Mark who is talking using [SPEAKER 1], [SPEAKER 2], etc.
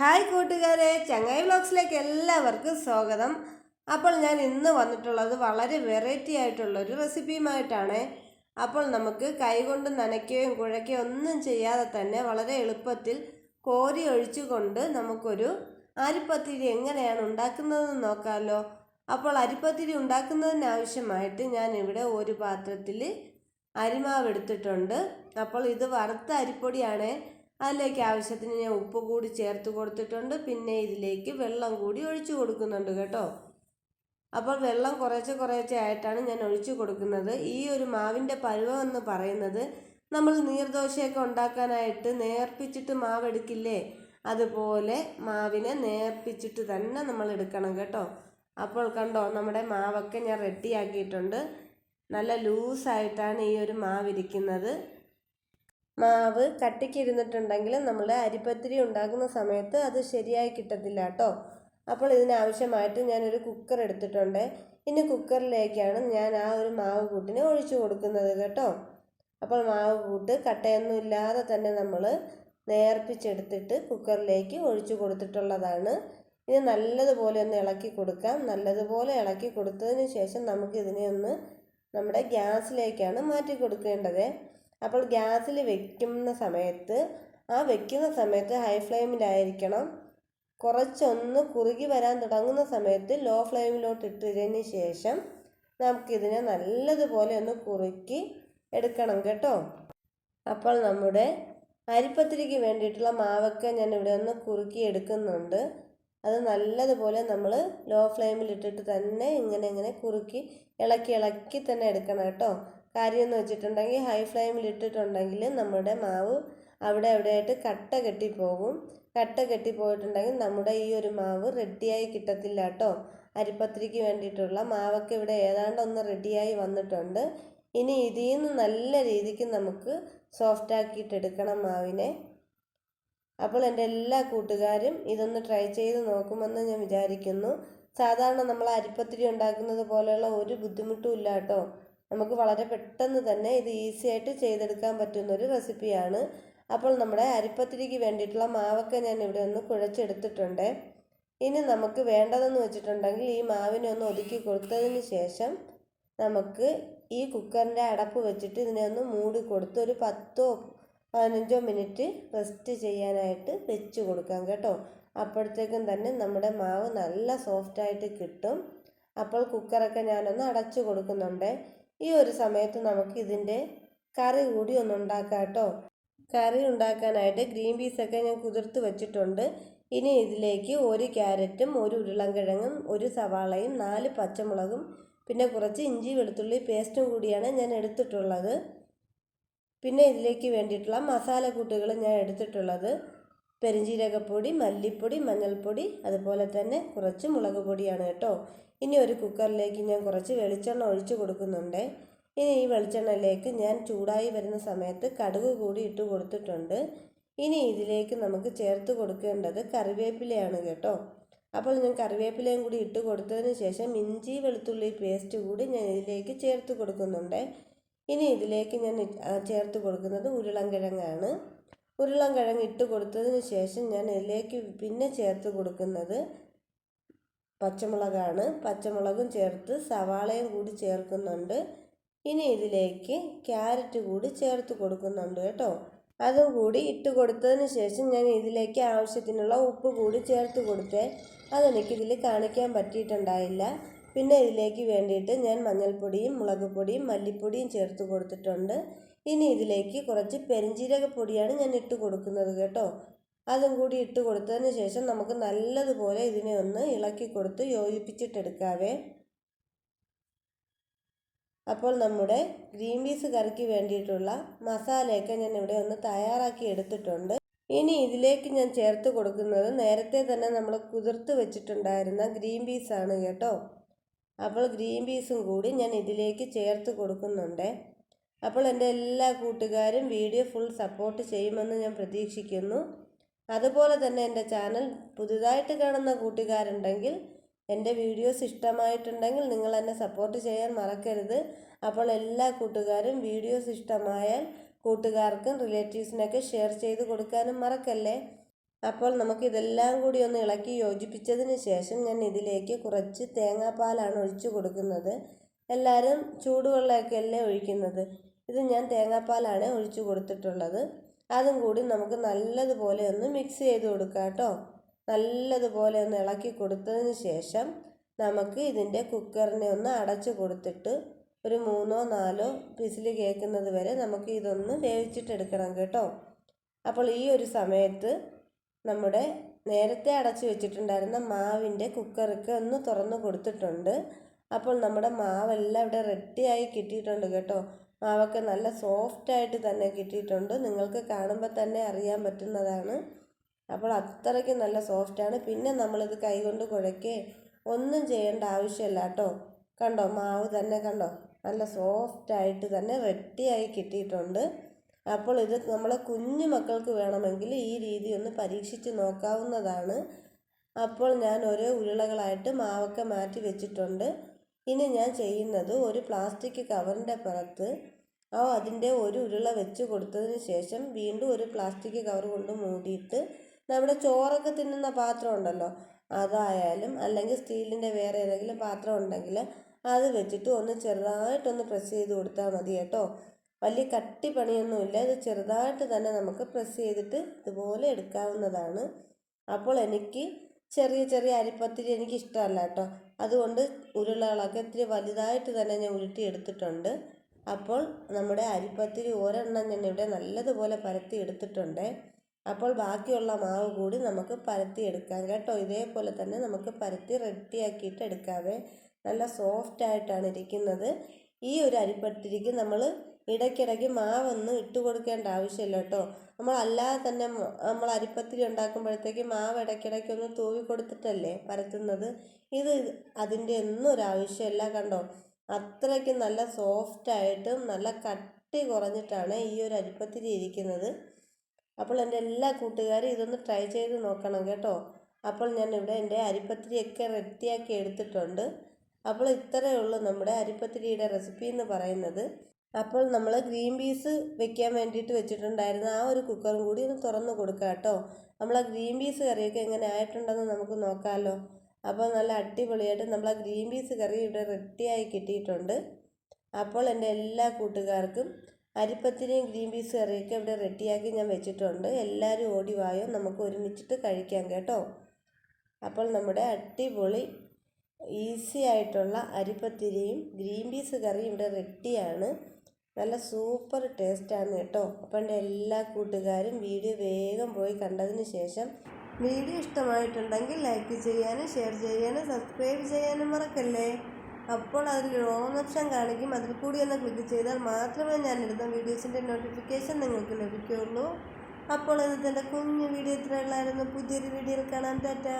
[SPEAKER 1] Hi കൂട്ടുകാരെ ചങ്ങായി വ്ലോഗ്സിലേക്ക് എല്ലാവർക്കും സ്വാഗതം. അപ്പോൾ ഞാൻ ഇന്ന് വന്നിട്ടുള്ളത് വളരെ വെറൈറ്റി ആയിട്ടുള്ള ഒരു റെസിപ്പിയുമായിട്ടാണ് അപ്പോൾ നമുക്ക് കൈകൊണ്ട് നനയ്ക്കുകയും കുഴയ്ക്കുകയും ഒന്നും ചെയ്യാതെ തന്നെ വളരെ എളുപ്പത്തിൽ കോരി ഒഴിച്ചുകൊണ്ട് നമുക്കൊരു അരിപ്പത്തിരി എങ്ങനെയാണ് ഉണ്ടാക്കുന്നതെന്ന് നോക്കാമല്ലോ അപ്പോൾ അരിപ്പത്തിരി ഉണ്ടാക്കുന്നതിന് ആവശ്യമായിട്ട് ഞാൻ ഇവിടെ ഒരു പാത്രത്തിൽ അരിമാവ് എടുത്തിട്ടുണ്ട്. അപ്പോൾ ഇത് വറുത്ത അരിപ്പൊടിയാണ്. അതിലേക്ക് ആവശ്യത്തിന് ഞാൻ ഉപ്പ് കൂടി ചേർത്ത് കൊടുത്തിട്ടുണ്ട്. പിന്നെ ഇതിലേക്ക് വെള്ളം കൂടി ഒഴിച്ചു കൊടുക്കുന്നുണ്ട് കേട്ടോ. അപ്പോൾ വെള്ളം കുറേശ്ശെ കുറേശ്ശെ ആയിട്ടാണ് ഞാൻ ഒഴിച്ചു കൊടുക്കുന്നത്. ഈ ഒരു മാവിന്റെ പരുവം എന്ന് പറയുന്നത് നമ്മൾ നീർദോശയൊക്കെ ഉണ്ടാക്കാനായിട്ട് നേർപ്പിച്ചിട്ട് മാവ് എടുക്കില്ലേ അതുപോലെ മാവിനെ നേർപ്പിച്ചിട്ട് തന്നെ നമ്മൾ എടുക്കണം കേട്ടോ. അപ്പോൾ കണ്ടോ നമ്മുടെ മാവൊക്കെ ഞാൻ റെഡിയാക്കിയിട്ടുണ്ട്. നല്ല ലൂസായിട്ടാണ് ഈ ഒരു മാവ് ഇരിക്കുന്നത്. മാവ് കട്ടിക്കിരുന്നിട്ടുണ്ടെങ്കിൽ നമ്മൾ അരിപ്പത്തിരി ഉണ്ടാക്കുന്ന സമയത്ത് അത് ശരിയായി കിട്ടത്തില്ല കേട്ടോ. അപ്പോൾ ഇതിനാവശ്യമായിട്ട് ഞാനൊരു കുക്കർ എടുത്തിട്ടുണ്ട്. ഇനി കുക്കറിലേക്കാണ് ഞാൻ ആ ഒരു മാവ് കൂട്ടിനെ ഒഴിച്ചു കൊടുക്കുന്നത് കേട്ടോ. അപ്പോൾ മാവ് കൂട്ട് കട്ടയൊന്നും ഇല്ലാതെ തന്നെ നമ്മൾ നേർപ്പിച്ചെടുത്തിട്ട് കുക്കറിലേക്ക് ഒഴിച്ചു കൊടുത്തിട്ടുള്ളതാണ്. ഇനി നല്ലതുപോലെ ഒന്ന് ഇളക്കി കൊടുക്കാം. നല്ലതുപോലെ ഇളക്കി കൊടുത്തതിന് ശേഷം നമുക്കിതിനെ ഒന്ന് നമ്മുടെ ഗ്യാസിലേക്കാണ് മാറ്റി കൊടുക്കേണ്ടത്. അപ്പോൾ ഗ്യാസിൽ വെക്കുന്ന സമയത്ത് ആ വെക്കുന്ന സമയത്ത് ഹൈ ഫ്ലെയിമിലായിരിക്കണം. കുറച്ചൊന്ന് കുറുകി വരാൻ തുടങ്ങുന്ന സമയത്ത് ലോ ഫ്ലെയിമിലോട്ട് ഇട്ടതിന് ശേഷം നമുക്കിതിനെ നല്ലതുപോലെ ഒന്ന് കുറുക്കി എടുക്കണം കേട്ടോ. അപ്പോൾ നമ്മുടെ അരിപ്പത്തിരിക്ക് വേണ്ടിയിട്ടുള്ള മാവൊക്കെ ഞാൻ ഇവിടെ ഒന്ന് കുറുക്കി എടുക്കുന്നുണ്ട്. അത് നല്ലതുപോലെ നമ്മൾ ലോ ഫ്ലെയിമിൽ ഇട്ടിട്ട് തന്നെ ഇങ്ങനെ ഇങ്ങനെ കുറുക്കി ഇളക്കി ഇളക്കി തന്നെ എടുക്കണം കേട്ടോ. കാര്യം എന്ന് വെച്ചിട്ടുണ്ടെങ്കിൽ ഹൈ ഫ്ലെയിമിൽ ഇട്ടിട്ടുണ്ടെങ്കിൽ നമ്മുടെ മാവ് അവിടെ അവിടെയായിട്ട് കട്ട കെട്ടിപ്പോകും. കട്ട കെട്ടിപ്പോയിട്ടുണ്ടെങ്കിൽ നമ്മുടെ ഈ ഒരു മാവ് റെഡിയായി കിട്ടത്തില്ല കേട്ടോ അരിപ്പത്തിരിക്ക് വേണ്ടിയിട്ടുള്ള മാവൊക്കെ ഇവിടെ ഏതാണ്ട് ഒന്ന് റെഡിയായി വന്നിട്ടുണ്ട്. ഇനി ഇതിൽ നിന്ന് നല്ല രീതിക്ക് നമുക്ക് സോഫ്റ്റ് ആക്കിയിട്ട് എടുക്കണം മാവിനെ. അപ്പോൾ എന്റെ എല്ലാ കൂട്ടുകാരും ഇതൊന്ന് ട്രൈ ചെയ്ത് നോക്കുമെന്ന് ഞാൻ വിചാരിക്കുന്നു. സാധാരണ നമ്മൾ അരിപ്പത്തിരി ഉണ്ടാക്കുന്നത് പോലെയുള്ള ഒരു ബുദ്ധിമുട്ടും ഇല്ല കേട്ടോ നമുക്ക് വളരെ പെട്ടെന്ന് തന്നെ ഇത് ഈസി ആയിട്ട് ചെയ്തെടുക്കാൻ പറ്റുന്ന ഒരു റെസിപ്പിയാണ് അപ്പോൾ നമ്മുടെ അരിപ്പത്തിരിക്ക് വേണ്ടിയിട്ടുള്ള മാവൊക്കെ ഞാൻ ഇവിടെ ഒന്ന് കുഴച്ചെടുത്തിട്ടുണ്ട്. ഇനി നമുക്ക് വേണ്ടതെന്ന് വെച്ചിട്ടുണ്ടെങ്കിൽ ഈ മാവിനെ ഒന്ന് ഒതുക്കി കൊടുത്തതിന് ശേഷം നമുക്ക് ഈ കുക്കറിന്റെ അടപ്പ് വെച്ചിട്ട് ഇതിനെ ഒന്ന് മൂടി കൊടുത്ത് ഒരു പത്തോ പതിനഞ്ചോ മിനിറ്റ് റെസ്റ്റ് ചെയ്യാനായിട്ട് വെച്ച് കൊടുക്കാം കേട്ടോ. അപ്പോഴത്തേക്കും തന്നെ നമ്മുടെ മാവ് നല്ല സോഫ്റ്റായിട്ട് കിട്ടും. അപ്പോൾ കുക്കറൊക്കെ ഞാനൊന്ന് അടച്ചു കൊടുക്കുന്നുണ്ട്. ഈ ഒരു സമയത്ത് നമുക്ക് ഇതിന്റെ കറി കൂടി ഒന്ന് ഉണ്ടാക്കാം കേട്ടോ. കറി ഉണ്ടാക്കാനായിട്ട് ഗ്രീൻ പീസൊക്കെ ഞാൻ കുതിർത്ത് വെച്ചിട്ടുണ്ട്. ഇനി ഇതിലേക്ക് ഒരു ക്യാരറ്റും ഒരു ഉരുളൻകിഴങ്ങും ഒരു സവാളയും നാല് പച്ചമുളകും പിന്നെ കുറച്ച് ഇഞ്ചി വെളുത്തുള്ളി പേസ്റ്റും കൂടിയാണ് ഞാൻ എടുത്തിട്ടുള്ളത്. പിന്നെ ഇതിലേക്ക് വേണ്ടിയിട്ടുള്ള മസാലക്കൂട്ടുകൾ ഞാൻ എടുത്തിട്ടുള്ളത്. പെരിഞ്ചീരകപ്പൊടി മല്ലിപ്പൊടി മഞ്ഞൾപ്പൊടി അതുപോലെ തന്നെ കുറച്ച് മുളക് പൊടിയാണ് കേട്ടോ. ഇനി ഒരു കുക്കറിലേക്ക് ഞാൻ കുറച്ച് വെളിച്ചെണ്ണ ഒഴിച്ചു കൊടുക്കുന്നുണ്ട്. ഇനി ഈ വെളിച്ചെണ്ണയിലേക്ക് ഞാൻ ചൂടായി വരുന്ന സമയത്ത് കടുക് കൂടി ഇട്ട് കൊടുത്തിട്ടുണ്ട്. ഇനി ഇതിലേക്ക് നമുക്ക് ചേർത്ത് കൊടുക്കേണ്ടത് കറിവേപ്പിലയാണ് കേട്ടോ. അപ്പോൾ ഞാൻ കറിവേപ്പിലയും കൂടി ഇട്ട് കൊടുത്തതിന് ശേഷം ഇഞ്ചി വെളുത്തുള്ളി പേസ്റ്റ് കൂടി ഞാൻ ഇതിലേക്ക് ചേർത്ത് കൊടുക്കുന്നുണ്ട്. ഇനി ഇതിലേക്ക് ഞാൻ ചേർത്ത് കൊടുക്കുന്നത് ഉരുളൻകിഴങ്ങാണ്. ഉരുളൻകിഴങ്ങ് ഇട്ട് കൊടുത്തതിന് ശേഷം ഞാൻ ഇതിലേക്ക് പിന്നെ ചേർത്ത് കൊടുക്കുന്നത് പച്ചമുളകാണ്. പച്ചമുളകും ചേർത്ത് സവാളയും കൂടി ചേർക്കുന്നുണ്ട്. ഇനി ഇതിലേക്ക് ക്യാരറ്റ് കൂടി ചേർത്ത് കൊടുക്കുന്നുണ്ട് കേട്ടോ. അതും കൂടി ഇട്ട് കൊടുത്തതിന് ശേഷം ഞാൻ ഇതിലേക്ക് ആവശ്യത്തിനുള്ള ഉപ്പ് കൂടി ചേർത്ത് കൊടുത്തേ. അതെനിക്കിതിൽ കാണിക്കാൻ പറ്റിയിട്ടുണ്ടായില്ല. പിന്നെ ഇതിലേക്ക് വേണ്ടിയിട്ട് ഞാൻ മഞ്ഞൾപ്പൊടിയും മുളക് പൊടിയും മല്ലിപ്പൊടിയും ചേർത്ത് കൊടുത്തിട്ടുണ്ട്. ഇനി ഇതിലേക്ക് കുറച്ച് പെരിഞ്ജീരകപ്പൊടിയാണ് ഞാൻ ഇട്ട് കൊടുക്കുന്നത് കേട്ടോ. അതും കൂടി ഇട്ട് കൊടുത്തതിന് ശേഷം നമുക്ക് നല്ലതുപോലെ ഇതിനെ ഒന്ന് ഇളക്കി കൊടുത്ത് യോജിപ്പിച്ചിട്ടെടുക്കാവേ. അപ്പോൾ നമ്മുടെ ഗ്രീൻ പീസ് കറിക്ക് വേണ്ടിയിട്ടുള്ള മസാലയൊക്കെ ഞാൻ ഇവിടെ ഒന്ന് തയ്യാറാക്കി എടുത്തിട്ടുണ്ട്. ഇനി ഇതിലേക്ക് ഞാൻ ചേർത്ത് കൊടുക്കുന്നത് നേരത്തെ തന്നെ നമ്മൾ കുതിർത്ത് വെച്ചിട്ടുണ്ടായിരുന്ന ഗ്രീൻ പീസാണ് കേട്ടോ. അപ്പോൾ ഗ്രീൻ പീസും കൂടി ഞാൻ ഇതിലേക്ക് ചേർത്ത് കൊടുക്കുന്നുണ്ട്. അപ്പോൾ എന്റെ എല്ലാ കൂട്ടുകാരും വീഡിയോ ഫുൾ സപ്പോർട്ട് ചെയ്യുമെന്ന് ഞാൻ പ്രതീക്ഷിക്കുന്നു. അതുപോലെ തന്നെ എന്റെ ചാനൽ പുതുതായിട്ട് കാണുന്ന കൂട്ടുകാരുണ്ടെങ്കിൽ എന്റെ വീഡിയോസ് ഇഷ്ടമായിട്ടുണ്ടെങ്കിൽ നിങ്ങൾ എന്നെ സപ്പോർട്ട് ചെയ്യാൻ മറക്കരുത്. അപ്പോൾ എല്ലാ കൂട്ടുകാരും വീഡിയോസ് ഇഷ്ടമായാൽ കൂട്ടുകാർക്കും റിലേറ്റീവ്സിനൊക്കെ ഷെയർ ചെയ്ത് കൊടുക്കാനും മറക്കല്ലേ? അപ്പോൾ നമുക്ക് ഇതെല്ലാം കൂടി ഒന്ന് ഇളക്കി യോജിപ്പിച്ചതിന് ശേഷം ഞാൻ ഇതിലേക്ക് കുറച്ച് തേങ്ങാപ്പാലാണ് ഒഴിച്ചു കൊടുക്കുന്നത്. എല്ലാവരും ചൂടുവെള്ളമൊക്കെ അല്ലേ ഒഴിക്കുന്നത്? ഇത് ഞാൻ തേങ്ങാപ്പാലാണ് ഒഴിച്ചു കൊടുത്തിട്ടുള്ളത്. അതും കൂടി നമുക്ക് നല്ലതുപോലെ ഒന്ന് മിക്സ് ചെയ്ത് കൊടുക്കാം കേട്ടോ. നല്ലതുപോലെ ഒന്ന് ഇളക്കി കൊടുത്തതിന് ശേഷം നമുക്ക് ഇതിന്റെ കുക്കറിനെ ഒന്ന് അടച്ചു കൊടുത്തിട്ട് ഒരു മൂന്നോ നാലോ വിസിൽ കേൾക്കുന്നത് വരെ നമുക്ക് ഇതൊന്ന് വേവിച്ചിട്ടെടുക്കണം കേട്ടോ. അപ്പോൾ ഈ ഒരു സമയത്ത് നമ്മുടെ നേരത്തെ അടച്ചു വെച്ചിട്ടുണ്ടായിരുന്ന മാവിന്റെ കുക്കറൊക്കെ ഒന്ന് തുറന്ന് കൊടുത്തിട്ടുണ്ട്. അപ്പോൾ നമ്മുടെ മാവെല്ലാം ഇവിടെ റെഡിയായി കിട്ടിയിട്ടുണ്ട് കേട്ടോ. മാവൊക്കെ നല്ല സോഫ്റ്റായിട്ട് തന്നെ കിട്ടിയിട്ടുണ്ട്. നിങ്ങൾക്ക് കാണുമ്പോൾ തന്നെ അറിയാൻ പറ്റുന്നതാണ്. അപ്പോൾ അത്രയ്ക്ക് നല്ല സോഫ്റ്റാണ്. പിന്നെ നമ്മളിത് കൈകൊണ്ട് കുഴക്കേ ഒന്നും ചെയ്യേണ്ട ആവശ്യമില്ല കേട്ടോ. കണ്ടോ? മാവ് തന്നെ കണ്ടോ? നല്ല സോഫ്റ്റായിട്ട് തന്നെ വെട്ടിയായി കിട്ടിയിട്ടുണ്ട്. അപ്പോൾ ഇത് നമ്മളെ കുഞ്ഞു മക്കൾക്ക് വേണമെങ്കിൽ ഈ രീതി ഒന്ന് പരീക്ഷിച്ച് നോക്കാവുന്നതാണ്. അപ്പോൾ ഞാൻ ഓരോ ഉരുളകളായിട്ട് മാവൊക്കെ മാറ്റി വെച്ചിട്ടുണ്ട്. ഇനി ഞാൻ ചെയ്യുന്നത് ഒരു പ്ലാസ്റ്റിക് കവറിന്റെ പുറത്ത് ആ അതിന്റെ ഒരു ഉരുള വെച്ച് കൊടുത്തതിന് ശേഷം വീണ്ടും ഒരു പ്ലാസ്റ്റിക് കവർ കൊണ്ട് മൂടിയിട്ട് നമ്മുടെ ചോറൊക്കെ തിന്നുന്ന പാത്രം ഉണ്ടല്ലോ അതായാലും അല്ലെങ്കിൽ സ്റ്റീലിന്റെ വേറെ ഏതെങ്കിലും പാത്രം ഉണ്ടെങ്കിൽ അത് വെച്ചിട്ട് ഒന്ന് ചെറുതായിട്ടൊന്ന് പ്രസ് ചെയ്ത് കൊടുത്താൽ മതി കേട്ടോ. വലിയ കട്ടി പണിയൊന്നുമില്ല ഇത് ചെറുതായിട്ട് തന്നെ നമുക്ക് പ്രസ് ചെയ്തിട്ട് ഇതുപോലെ എടുക്കാവുന്നതാണ്. അപ്പോൾ എനിക്ക് ചെറിയ ചെറിയ അരിപ്പത്തിരി എനിക്ക് ഇഷ്ടമല്ല കേട്ടോ. അതുകൊണ്ട് ഉരുളകളൊക്കെ ഇത്തിരി വലുതായിട്ട് തന്നെ ഞാൻ ഉരുട്ടി എടുത്തിട്ടുണ്ട്. അപ്പോൾ നമ്മുടെ അരിപ്പത്തിരി ഒരെണ്ണം ഞാൻ ഇവിടെ നല്ലതുപോലെ പരത്തി എടുത്തിട്ടുണ്ട്. അപ്പോൾ ബാക്കിയുള്ള മാവ് കൂടി നമുക്ക് പരത്തി എടുക്കാം കേട്ടോ. ഇതേപോലെ തന്നെ നമുക്ക് പരത്തി റെഡിയാക്കിയിട്ട് എടുക്കാവേ. നല്ല സോഫ്റ്റ് ആയിട്ടാണ് ഇരിക്കുന്നത്. ഈ ഒരു അരിപ്പത്തിരിക്ക് നമ്മൾ ഇടയ്ക്കിടയ്ക്ക് മാവൊന്നും ഇട്ട് കൊടുക്കേണ്ട ആവശ്യമില്ല കേട്ടോ. നമ്മൾ അല്ലാതെ തന്നെ നമ്മൾ അരിപ്പത്തിരി ഉണ്ടാക്കുമ്പോഴത്തേക്ക് മാവ് ഇടയ്ക്കിടയ്ക്ക് ഒന്ന് തൂവി കൊടുത്തിട്ടല്ലേ പരത്തുന്നത്? ഇത് അതിന്റെ ഒന്നും ഒരു ആവശ്യമില്ല കണ്ടോ? അത്രയ്ക്ക് നല്ല സോഫ്റ്റായിട്ടും നല്ല കട്ടി കുറഞ്ഞിട്ടാണ് ഈ ഒരു അരിപ്പത്തിരി ഇരിക്കുന്നത്. അപ്പോൾ എന്റെ എല്ലാ കൂട്ടുകാരും ഇതൊന്ന് ട്രൈ ചെയ്ത് നോക്കണം കേട്ടോ. അപ്പോൾ ഞാൻ ഇവിടെ എന്റെ അരിപ്പത്തിരിയൊക്കെ റെഡിയാക്കി എടുത്തിട്ടുണ്ട്. അപ്പോൾ ഇത്രയേ ഉള്ളൂ നമ്മുടെ അരിപ്പത്തിരിയുടെ റെസിപ്പി എന്ന് പറയുന്നത്. അപ്പോൾ നമ്മൾ ഗ്രീൻ പീസ് വെക്കാൻ വേണ്ടിയിട്ട് വെച്ചിട്ടുണ്ടായിരുന്ന ആ ഒരു കുക്കറും കൂടി ഒന്ന് തുറന്ന് കൊടുക്കുക കേട്ടോ. നമ്മൾ ആ ഗ്രീൻ പീസ് കറിയൊക്കെ എങ്ങനെ ആയിട്ടുണ്ടെന്ന് നമുക്ക് നോക്കാമല്ലോ. അപ്പോൾ നല്ല അടിപൊളിയായിട്ട് നമ്മൾ ആ ഗ്രീൻ പീസ് കറി ഇവിടെ റെഡിയായി കിട്ടിയിട്ടുണ്ട്. അപ്പോൾ എന്റെ എല്ലാ കൂട്ടുകാർക്കും അരിപ്പത്തിനെയും ഗ്രീൻ പീസ് കറിയൊക്കെ ഇവിടെ റെഡിയാക്കി ഞാൻ വെച്ചിട്ടുണ്ട്. എല്ലാവരും ഓടി വായോ നമുക്ക് ഒരുമിച്ചിട്ട് കഴിക്കാം കേട്ടോ. അപ്പോൾ നമ്മുടെ അടിപൊളി ഈസി ആയിട്ടുള്ള അരിപ്പത്തിരിയും ഗ്രീൻ പീസ് കറിയും ഇവിടെ റെഡിയാണ് നല്ല സൂപ്പർ ടേസ്റ്റാണ് കേട്ടോ. അപ്പോൾ എന്റെ എല്ലാ കൂട്ടുകാരും വീഡിയോ വേഗം പോയി കണ്ടതിന് ശേഷം വീഡിയോ ഇഷ്ടമായിട്ടുണ്ടെങ്കിൽ ലൈക്ക് ചെയ്യാനും ഷെയർ ചെയ്യാനും സബ്സ്ക്രൈബ് ചെയ്യാനും മറക്കല്ലേ? അപ്പോൾ അതിൽ ഓൺ ഓപ്ഷൻ കാണിക്കും. അതിൽ കൂടി ഒന്ന് ക്ലിക്ക് ചെയ്താൽ മാത്രമേ ഞാൻ ഇടുന്ന വീഡിയോസിന്റെ നോട്ടിഫിക്കേഷൻ നിങ്ങൾക്ക് ലഭിക്കുകയുള്ളൂ. അപ്പോൾ ഇന്നത്തെ കുഞ്ഞു വീഡിയോ ഇത്രയുള്ളായിരുന്നു പുതിയൊരു വീഡിയോയിൽ കാണാം. ടാറ്റാ.